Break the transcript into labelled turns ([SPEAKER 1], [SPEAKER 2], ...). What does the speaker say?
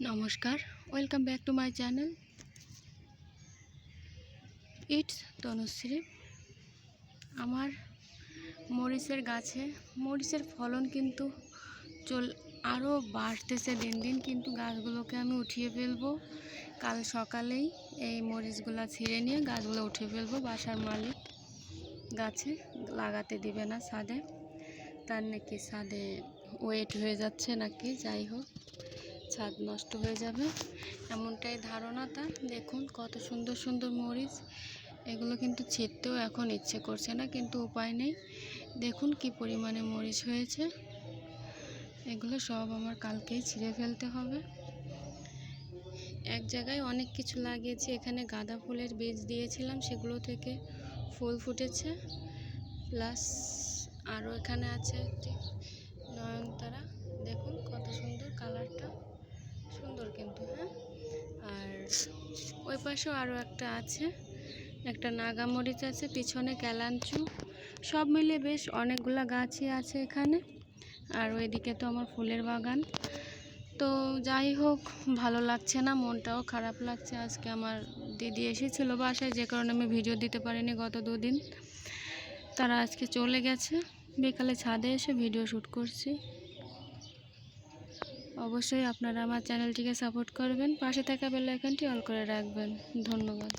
[SPEAKER 1] নমস্কার welcome back to my channel it's Tanushree আমার মরিচের গাছে, মরিচের ফলন কিন্তু চল আরও বাড়তেছে দিন দিন, কিন্তু গাছগুলোকে আমি উঠিয়ে ফেলব। কাল সকালেই এই মরিচগুলো ছিঁড়ে নিয়ে গাছগুলো উঠিয়ে ফেলব বাসার মালিক গাছে, লাগাতে দিবে না ছাদে তার নাকি ছাদে ওয়েট হয়ে যাচ্ছে নাকি, যাই হোক। ছাদ নষ্ট হয়ে যাবে। এমনটাই ধারণা তার। দেখুন, কত সুন্দর সুন্দর মরিচ। এগুলো কিন্তু ছিঁড়তেও এখন ইচ্ছে করছে না, কিন্তু উপায় নেই। দেখুন কি পরিমাণে মরিচ হয়েছে। এগুলো সব আমার কালকেই ছিঁড়ে ফেলতে হবে। এক জায়গায় অনেক কিছু লাগিয়েছি। এখানে গাঁদা ফুলের বীজ দিয়েছিলাম, সেগুলো থেকে ফুল ফুটেছে। প্লাস আরও এখানে আছে নয়নতারা দেখুন কত সুন্দর কালারটা সুন্দর কিন্তু হ্যাঁ আর ওই পাশেও আরও একটা আছে। একটা নাগামরিচ আছে, পিছনে ক্যালাঞ্চু সব মিলে বেশ অনেকগুলো গাছই আছে এখানে। আর ওইদিকে তো আমার ফুলের বাগান। তো যাই হোক, ভালো লাগছে না, মনটাও খারাপ লাগছে। আজকে আমার দিদি এসেছিল বাসায়, যে কারণে আমি ভিডিও দিতে পারিনি গত দুদিন। তারা আজকে চলে গেছে। বিকালে ছাদে এসে ভিডিও শ্যুট করছি। অবশ্যই আপনারা আমার চ্যানেলটিকে সাপোর্ট করবেন। পাশে থাকা বেল আইকনটি অল করে রাখবেন। ধন্যবাদ।